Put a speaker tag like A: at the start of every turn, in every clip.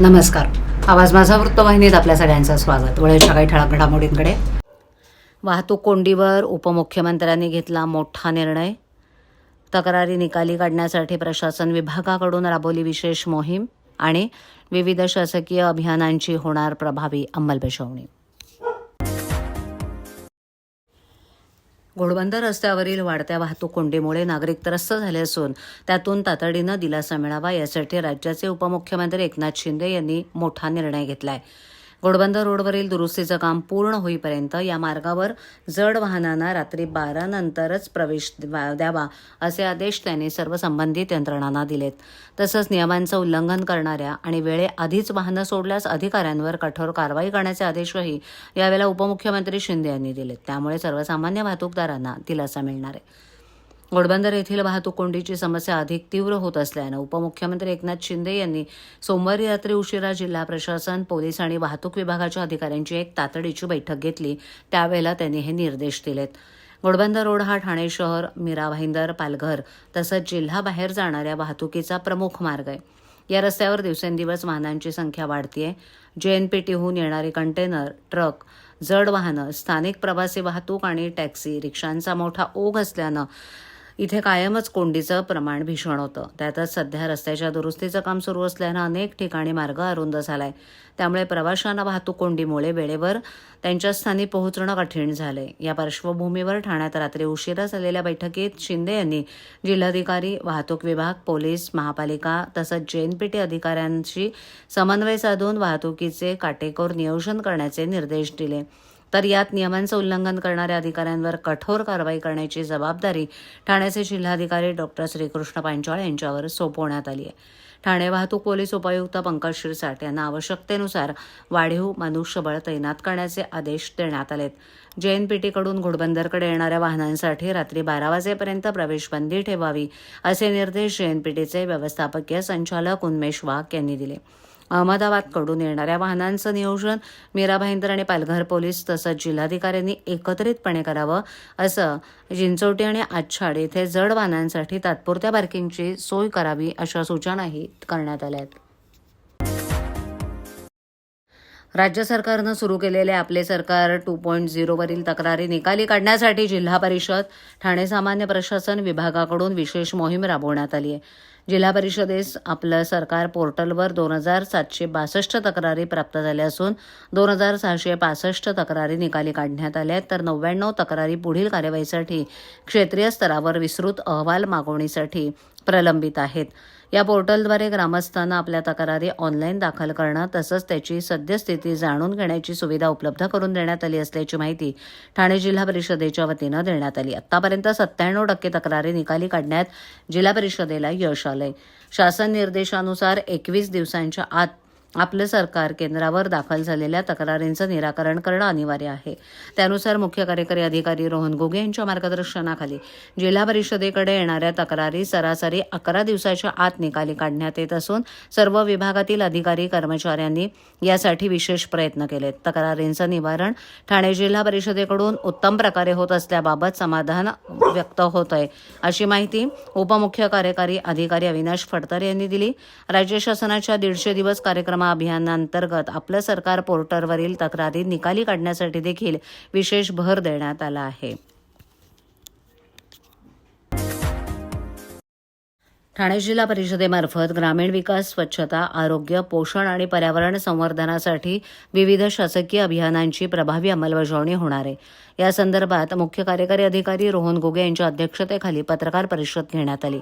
A: नमस्कार. आवाज माझा वृत्तवाहिनीत आपल्या सगळ्यांचं स्वागत. वेळेच्या काही ठळक घडामोडींकडे. वाहतूक कोंडीवर उपमुख्यमंत्र्यांनी घेतला मोठा निर्णय. तक्रारी निकाली काढण्यासाठी प्रशासन विभागाकडून राबवली विशेष मोहीम आणि विविध शासकीय अभियानांची होणार प्रभावी अंमलबजावणी. घोडबंदर रस्त्यावरील वाढत्या वाहतूक कोंडीमुळे नागरिक त्रस्त झाले असून त्यातून तातडीनं दिलासा मिळावा यासाठी राज्याचे उपमुख्यमंत्री एकनाथ शिंदे यांनी मोठा निर्णय घेतला आहे घोडबंदर रोडवरील दुरुस्तीचं काम पूर्ण होईपर्यंत या मार्गावर जड वाहनांना रात्री बारा नंतरच प्रवेश द्या- द्यावा असे आदेश त्यांनी सर्व संबंधित यंत्रणांना दिलेत. तसंच नियमांचं उल्लंघन करणाऱ्या आणि वेळेआधीच वाहनं सोडल्यास अधिकाऱ्यांवर कठोर कारवाई करण्याचे आदेशही यावेळेला उपमुख्यमंत्री शिंदे यांनी दिलेत. त्यामुळे सर्वसामान्य वाहतूकदारांना दिलासा मिळणार आहे. घोडबंदर येथील वाहतूक कोंडीची समस्या अधिक तीव्र होत असल्यानं उपमुख्यमंत्री एकनाथ शिंदे यांनी सोमवारी रात्री उशिरा जिल्हा प्रशासन पोलीस आणि वाहतूक विभागाच्या अधिकाऱ्यांची एक तातडीची बैठक घेतली. त्यावेळेला त्यांनी हे निर्देश दिलेत. घोडबंदर रोड हा ठाणे शहर मीरा भाईंदर पालघर तसंच जिल्हाबाहेर जाणाऱ्या वाहतुकीचा प्रमुख मार्ग आहे. या रस्त्यावर दिवसेंदिवस वाहनांची संख्या वाढतीये. जेएनपीटीहून येणारी कंटेनर ट्रक जड वाहनं स्थानिक प्रवासी वाहतूक आणि टॅक्सी रिक्षांचा मोठा ओघ असल्यानं इथे कायमच कोंडीचं प्रमाण भीषण होतं. त्यातच सध्या रस्त्याच्या दुरुस्तीचं काम सुरू असल्यानं अनेक ठिकाणी मार्ग अरुंद झालाय. त्यामुळे प्रवाशांना वाहतूक कोंडीमुळे वेळेवर त्यांच्या स्थानी पोहोचणं कठीण झालंय. या पार्श्वभूमीवर ठाण्यात रात्री उशिरा झालेल्या बैठकीत शिंदे यांनी जिल्हाधिकारी वाहतूक विभाग पोलीस महापालिका तसंच जेएनपीटी अधिकाऱ्यांशी समन्वय साधून वाहतुकीचे काटेकोर नियोजन करण्याचे निर्देश दिले. तर यात नियमांचं उल्लंघन करणाऱ्या अधिकाऱ्यांवर कठोर कारवाई करण्याची जबाबदारी ठाण्याचे जिल्हाधिकारी डॉक्टर श्रीकृष्ण पांचाळ यांच्यावर सोपवण्यात आली आहे. ठाणे वाहतूक पोलीस उपायुक्त पंकज शिरसाट यांना आवश्यकतेनुसार वाढीव मनुष्यबळ तैनात करण्याचे आदेश देण्यात आलेत. जेएनपीटीकडून घोडबंदरकडे येणाऱ्या वाहनांसाठी रात्री बारा वाजेपर्यंत प्रवेशबंदी ठेवावी असे निर्देश जेएनपीटीचे व्यवस्थापकीय संचालक उन्मेश वाघ यांनी दिले. अहमदाबादकडून येणाऱ्या वाहनांचं नियोजन मीरा भाईंदर आणि पालघर पोलीस तसंच जिल्हाधिकाऱ्यांनी एकत्रितपणे करावं असं जिंचोटी आणि आच्छाड येथे जड वाहनांसाठी तात्पुरत्या पार्किंगची सोय करावी अशा सूचनाही करण्यात आल्या आहेत. राज्य सरकारनं सुरू केलेले आपले सरकार टू पॉईंट झिरोवरील तक्रारी निकाली काढण्यासाठी जिल्हा परिषद ठाणे सामान्य प्रशासन विभागाकडून विशेष मोहीम राबवण्यात आली आहे. जिल्हा परिषदेस आपलं सरकार पोर्टलवर दोन हजार सातशे बासष्ट तक्रारी प्राप्त झाल्या असून दोन हजार सहाशे पासष्ट तक्रारी निकाली काढण्यात आल्या आहेत. तर नव्याण्णव तक्रारी पुढील कार्यवाहीसाठी क्षेत्रीय स्तरावर विस्तृत अहवाल मागवणीसाठी प्रलंबित आहेत. या पोर्टलद्वारे ग्रामस्थांना आपल्या तक्रारी ऑनलाईन दाखल करणं तसंच त्याची सद्यस्थिती जाणून घेण्याची सुविधा उपलब्ध करून देण्यात आली असल्याची माहिती ठाणे जिल्हा परिषदेच्या वतीनं देण्यात आली. आतापर्यंत सत्त्याण्णव टक्के तक्रारी निकाली काढण्यात जिल्हा परिषदेला यश आलंय. शासन निर्देशानुसार एकवीस दिवसांच्या आत आपलं सरकार केंद्रावर दाखल झालेल्या तक्रारींचं निराकरण करणं अनिवार्य आहे. त्यानुसार मुख्य कार्यकारी अधिकारी रोहन गोगे यांच्या मार्गदर्शनाखाली जिल्हा परिषदेकडे येणाऱ्या तक्रारी सरासरी अकरा दिवसाच्या आत निकाली काढण्यात येत असून सर्व विभागातील अधिकारी कर्मचाऱ्यांनी यासाठी विशेष प्रयत्न केलेत. तक्रारींचं निवारण ठाणे जिल्हा परिषदेकडून उत्तम प्रकारे होत असल्याबाबत समाधान व्यक्त होत आहे अशी माहिती उपमुख्य कार्यकारी अधिकारी अविनाश फडतर यांनी दिली. राज्य शासनाच्या दीडशे दिवस कार्यक्रम अभियानांतर्गत आपलं सरकार पोर्टलवरील तक्रारी निकाली काढण्यासाठी देखील विशेष भर देण्यात आला आहे. ठाणे जिल्हा परिषदेमार्फत ग्रामीण विकास स्वच्छता आरोग्य पोषण आणि पर्यावरण संवर्धनासाठी विविध शासकीय अभियानांची प्रभावी अंमलबजावणी होणार आहे. या संदर्भात मुख्य कार्यकारी अधिकारी रोहन गोगे यांच्या अध्यक्षतेखाली पत्रकार परिषद घेण्यात आली.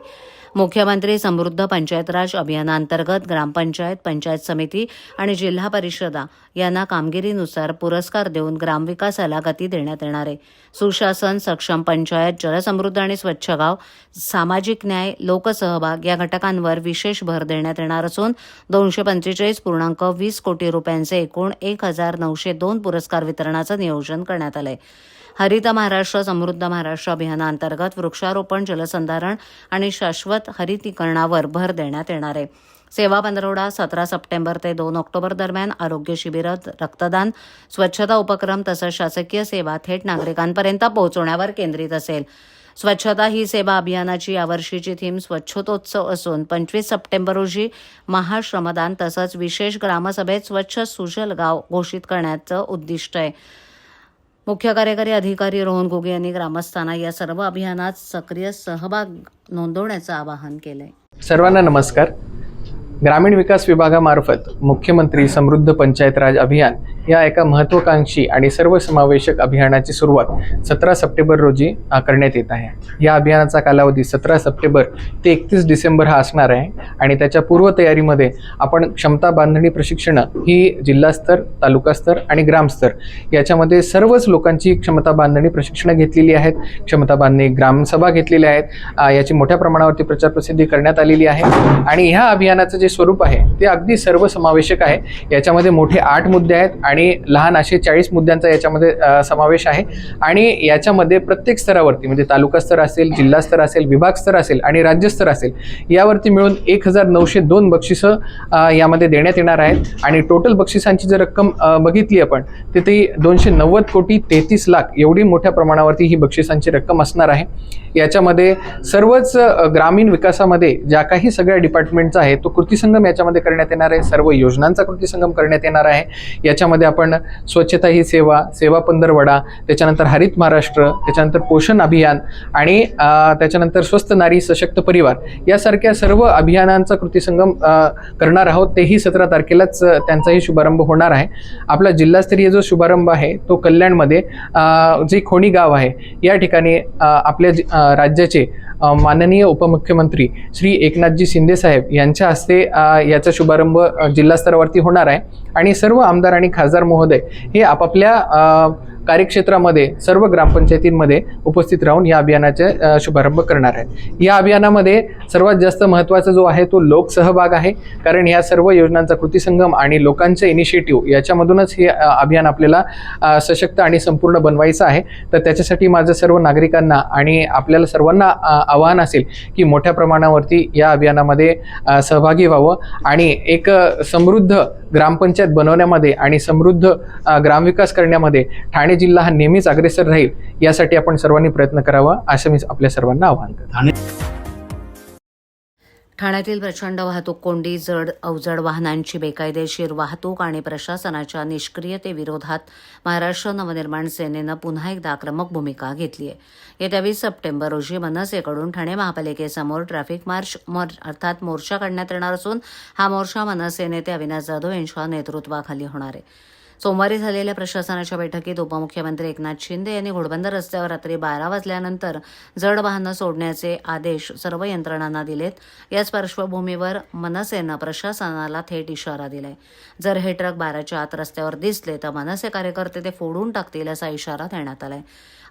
A: मुख्यमंत्री समृद्ध पंचायत राज अभियानांतर्गत ग्रामपंचायत पंचायत समिती आणि जिल्हा परिषदा यांना कामगिरीनुसार पुरस्कार देऊन ग्रामविकासाला गती देण्यात येणार आहे. सुशासन सक्षम पंचायत जलसमृद्ध आणि स्वच्छ गाव सामाजिक न्याय लोकसहभाग या घटकांवर विशेष भर देण्यात येणार असून दोनशे पंचेचाळीस पूर्णांक वीस कोटी रुपयांचे एकूण एक हजार नऊशे दोन पुरस्कार वितरणाचं नियोजन करण्यात आलंय. हरित महाराष्ट्र समृद्ध महाराष्ट्र अभियानाअंतर्गत वृक्षारोपण जलसंधारण आणि शाश्वत हरितीकरणावर भर देण्यात येणार आहे. सेवा पंधरवडा सतरा सप्टेंबर ते दोन ऑक्टोबर दरम्यान आरोग्य शिबिरं रक्तदान स्वच्छता उपक्रम तसंच शासकीय सेवा थेट नागरिकांपर्यंत पोहोचवण्यावर केंद्रित असेल. स्वच्छता ही सेवा अभियानाची यावर्षीची थीम स्वच्छतोत्सव असून पंचवीस सप्टेंबर रोजी महाश्रमदान तसंच विशेष ग्रामसभेत स्वच्छ सुजल गाव घोषित करण्याचं उद्दिष्ट आहे. मुख्य कार्यकारी अधिकारी रोहन घुगे यांनी ग्रामस्थांना या सर्व अभियानात सक्रिय सहभाग नोंदवण्याचं आवाहन केलंय.
B: सर्वांना नमस्कार. ग्रामीण विकास विभागामार्फत मुख्यमंत्री समृद्ध पंचायत राज अभियान या एका महत्त्वाकांक्षी आणि सर्वसमावेशक अभियानाची सुरुवात सतरा सप्टेंबर रोजी करण्यात येत आहे. या अभियानाचा कालावधी सतरा सप्टेंबर ते एकतीस डिसेंबर हा असणार आहे आणि त्याच्या पूर्वतयारीमध्ये आपण क्षमता बांधणी प्रशिक्षणं ही जिल्हास्तर तालुकास्तर आणि ग्रामस्तर याच्यामध्ये सर्वच लोकांची क्षमता बांधणी प्रशिक्षणं घेतलेली आहेत. क्षमता बांधणी ग्रामसभा घेतलेल्या आहेत. याची मोठ्या प्रमाणावरती प्रचार प्रसिद्धी करण्यात आलेली आहे. आणि ह्या अभियानाचं जे जे स्वरूप आहे ते अगदी सर्वसमावेशक आहे. याच्यामध्ये मोठे आठ मुद्दे आहेत आणि लहान असे चाळीस मुद्द्यांचा याच्यामध्ये समावेश आहे. आणि याच्यामध्ये प्रत्येक स्तरावरती म्हणजे तालुका स्तर असेल जिल्हा स्तर असेल विभाग स्तर असेल आणि राज्यस्तर असेल यावरती मिळून एक हजार नऊशे दोन बक्षिसं यामध्ये देण्यात येणार आहेत. आणि टोटल बक्षिसांची जर रक्कम बघितली आपण तर ती दोनशे नव्वद कोटी तेहतीस लाख एवढी मोठ्या प्रमाणावरती ही बक्षिसांची रक्कम असणार आहे. याच्यामध्ये सर्वच ग्रामीण विकासामध्ये ज्या काही सगळ्या डिपार्टमेंटचा आहे तो कृतीसंगम याच्यामध्ये करण्यात येणार आहे. सर्व योजनांचा कृती संगम करण्यात येणार आहे. याच्यामध्ये आपण स्वच्छता ही सेवा सेवा पंधरवडा त्याच्यानंतर हरित महाराष्ट्र त्याच्यानंतर पोषण अभियान आणि त्याच्यानंतर स्वस्त नारी सशक्त परिवार यासारख्या सर्व अभियानांचा कृती संगम करणार आहोत. तेही सतरा तारखेलाच त्यांचाही शुभारंभ होणार आहे. आपला जिल्हास्तरीय जो शुभारंभ आहे तो कल्याणमध्ये जे खोणी गाव आहे या ठिकाणी आपल्या राज्याचे माननीय उपमुख्यमंत्री श्री एकनाथजी शिंदेसाहेब यांच्या हस्ते याचा शुभारंभ जिल्हास्तरावरती होणार आहे. आणि सर्व आमदार आणि खासदार महोदय हे आपापल्या कार्यक्षेत्रामध्ये सर्व ग्रामपंचायतींमध्ये उपस्थित राहून या अभियानाचे शुभारंभ करणार आहे या अभियानामध्ये सर्वात जास्त महत्त्वाचा जो आहे तो लोकसहभाग आहे. कारण या सर्व योजनांचा कृती संगम आणि लोकांचे इनिशिएटिव्ह याच्यामधूनच हे अभियान आपल्याला सशक्त आणि संपूर्ण बनवायचं आहे. तर त्याच्यासाठी माझं सर्व नागरिकांना आणि आपल्याला सर्वांना आवाहन असेल की मोठ्या प्रमाणावरती या अभियानामध्ये सहभागी व्हावं. आणि एक समृद्ध ग्रामपंचायत बनवण्यामध्ये आणि समृद्ध ग्रामविकास करण्यामध्ये ठाणे जिल्हा हा नेहमीच अग्रेसर राहील यासाठी आपण सर्वांनी प्रयत्न करावा असं मी आपल्या सर्वांना आवाहन करतो.
A: ठाण्यातील प्रचंड वाहतूक कोंडी जड अवजड वाहनांची बेकायदेशीर वाहतूक आणि प्रशासनाच्या निष्क्रियतेविरोधात महाराष्ट्र नवनिर्माण सेनेनं पुन्हा एकदा आक्रमक भूमिका घेतली आहे येत्या वीस सप्टेंबर रोजी मनसेकडून ठाणे महापालिकेसमोर ट्रॅफिक मार्च मोर अर्थात मोर्चा काढण्यात येणार असून हा मोर्चा मनसे नेते अविनाश जाधव यांच्या नेतृत्वाखाली होणार आहे. सोमवारी झालेल्या प्रशासनाच्या बैठकीत उपमुख्यमंत्री एकनाथ शिंदे यांनी घोडबंदर रस्त्यावर रात्री बारा वाजल्यानंतर जड वाहनं सोडण्याचे आदेश सर्व यंत्रणांना दिलेत. याच पार्श्वभूमीवर मनसेनं प्रशासनाला थेट इशारा दिलाय. जर हे ट्रक बाराच्या आत रस्त्यावर दिसले तर मनसे कार्यकर्ते ते फोडून टाकतील असा इशारा देण्यात आलाय.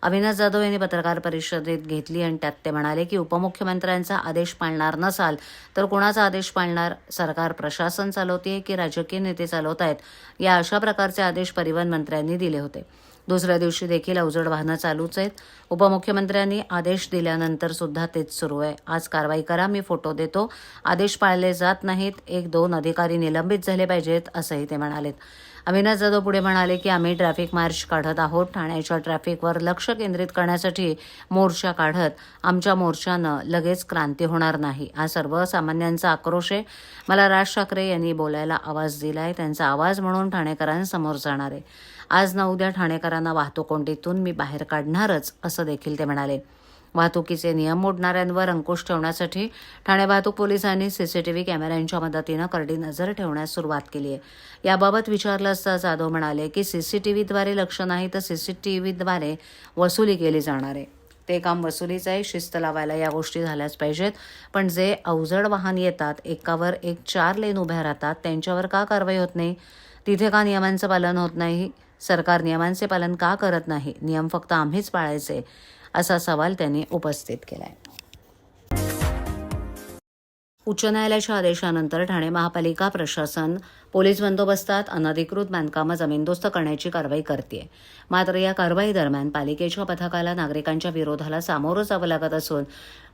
A: अविनाश जाधव यांनी पत्रकार परिषदेत घेतली आणि त्यात ते म्हणाले की उपमुख्यमंत्र्यांचा आदेश पाळणार नसाल तर कोणाचा आदेश पाळणार? सरकार प्रशासन चालवते की राजकीय नेते चालवत आहेत या अशा प्रकारचे आदेश परिवहन मंत्र्यांनी दिले होते. दुसऱ्या दिवशी देखील अवजड वाहनं चालूच आहेत. उपमुख्यमंत्र्यांनी आदेश दिल्यानंतर सुद्धा तेच सुरू आहे. आज कारवाई करा मी फोटो देतो. आदेश पाळले जात नाहीत. एक दोन अधिकारी निलंबित झाले पाहिजेत असंही ते म्हणालेत. अविनाश जाधव पुढे म्हणाले की आम्ही ट्रॅफिक मार्च काढत आहोत ठाण्याच्या ट्रॅफिकवर लक्ष केंद्रित करण्यासाठी मोर्चा काढत आमच्या मोर्चानं लगेच क्रांती होणार नाही. हा सर्वसामान्यांचा आक्रोश आहे. मला राज ठाकरे यांनी बोलायला आवाज दिलाय. त्यांचा आवाज म्हणून ठाणेकरांसमोर जाणार आहे. आज ना उद्या ठाणेकरांना वाहतूक कोंडीतून मी बाहेर काढणारच असं देखील ते म्हणाले. वाहतुकीचे नियम मोडणाऱ्यांवर अंकुश ठेवण्यासाठी ठाणे वाहतूक पोलिसांनी सीसीटीव्ही कॅमेऱ्यांच्या मदतीनं करडी नजर ठेवण्यास सुरुवात केली आहे. याबाबत विचारलं असता जाधव म्हणाले की सीसीटीव्हीद्वारे लक्ष नाही तर सीसीटीव्हीद्वारे वसुली केली जाणार आहे. ते काम वसुलीचं आहे शिस्त लावायला या गोष्टी झाल्याच पाहिजेत. पण जे अवजड वाहन येतात एकावर एक चार लेन उभ्या राहतात त्यांच्यावर का कारवाई होत नाही? तिथे का नियमांचं पालन होत नाही? सरकार नियमांचे पालन का करत नाही? नियम फक्त आम्हीच पाळायचे. असा सवाल त्यांनी उपस्थित केलाय. उच्च न्यायालयाच्या आदेशानंतर ठाणे महापालिका प्रशासन पोलीस बंदोबस्तात अनधिकृत बांधकामं जमीनदोस्त करण्याची कारवाई करते मात्र या कारवाई दरम्यान पालिकेच्या पथकाला नागरिकांच्या विरोधाला सामोरं जावं लागत असून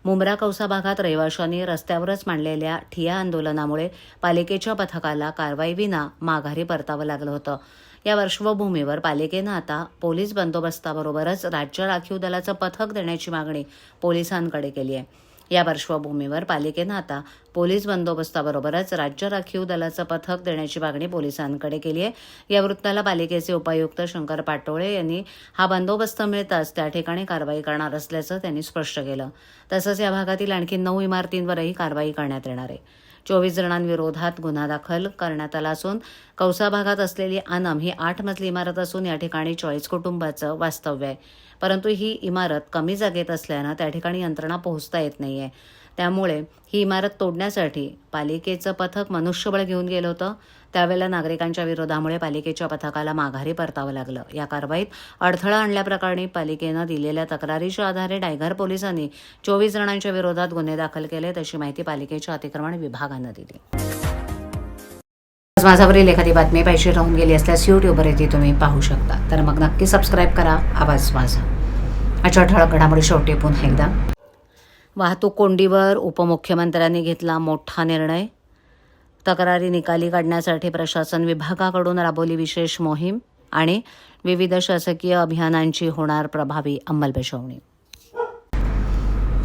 A: मुंब्रा कौसा भागात रहिवाशांनी रस्त्यावरच मांडलेल्या ठिया आंदोलनामुळे पालिकेच्या पथकाला कारवाई विना माघारी परतावं लागलं होतं. या पार्श्वभूमीवर पालिकेनं आता पोलीस बंदोबस्ताबरोबरच राज्य राखीव दलाचं पथक देण्याची मागणी पोलिसांकडे केली आहे. या पार्श्वभूमीवर पालिकेनं आता पोलीस बंदोबस्ताबरोबरच राज्य राखीव दलाचं पथक देण्याची मागणी पोलिसांकडे केली आहे. या वृत्ताला पालिकेचे उपायुक्त शंकर पाटोळे यांनी हा बंदोबस्त मिळताच त्या ठिकाणी कारवाई करणार असल्याचं त्यांनी स्पष्ट केलं. तसंच या भागातील आणखी नऊ इमारतींवरही कारवाई करण्यात येणार आहे. चोवीस जणांविरोधात गुन्हा दाखल करण्यात आला असून कौसा भागात असलेली आनम ही आठ मजली इमारत असून या ठिकाणी चॉईस कुटुंबाचं वास्तव्य आहे. परंतु ही इमारत कमी जागेत असल्यानं त्या ठिकाणी यंत्रणा पोहोचता येत नाहीये. त्यामुळे ही इमारत तोडण्यासाठी पालिकेचं पथक मनुष्यबळ घेऊन गेलं होतं. त्यावेळेला नागरिकांच्या विरोधामुळे पालिकेच्या पथकाला माघारी परतावं लागलं. या कारवाईत अडथळा आणल्याप्रकरणी पालिकेनं दिलेल्या तक्रारीच्या आधारे डायघर पोलिसांनी चोवीस जणांच्या विरोधात गुन्हे दाखल केले तशी माहिती पालिकेच्या अतिक्रमण विभागानं दिली. आज माझ्यावरील एखादी बातमी पाहिजे राहून गेली असल्यास यूट्यूबवर ती तुम्ही पाहू शकता. तर मग नक्की सबस्क्राईब करा. आवाज माझा. अच्छा ठळक घडामोडी शेवटी पुन्हा एकदा. वाहतूक कोंडीवर उपमुख्यमंत्र्यांनी घेतला मोठा निर्णय. तक्रारी निकाली काढण्यासाठी प्रशासन विभागाकडून राबवली विशेष मोहीम आणि विविध शासकीय अभियानांची होणार प्रभावी अंमलबजावणी.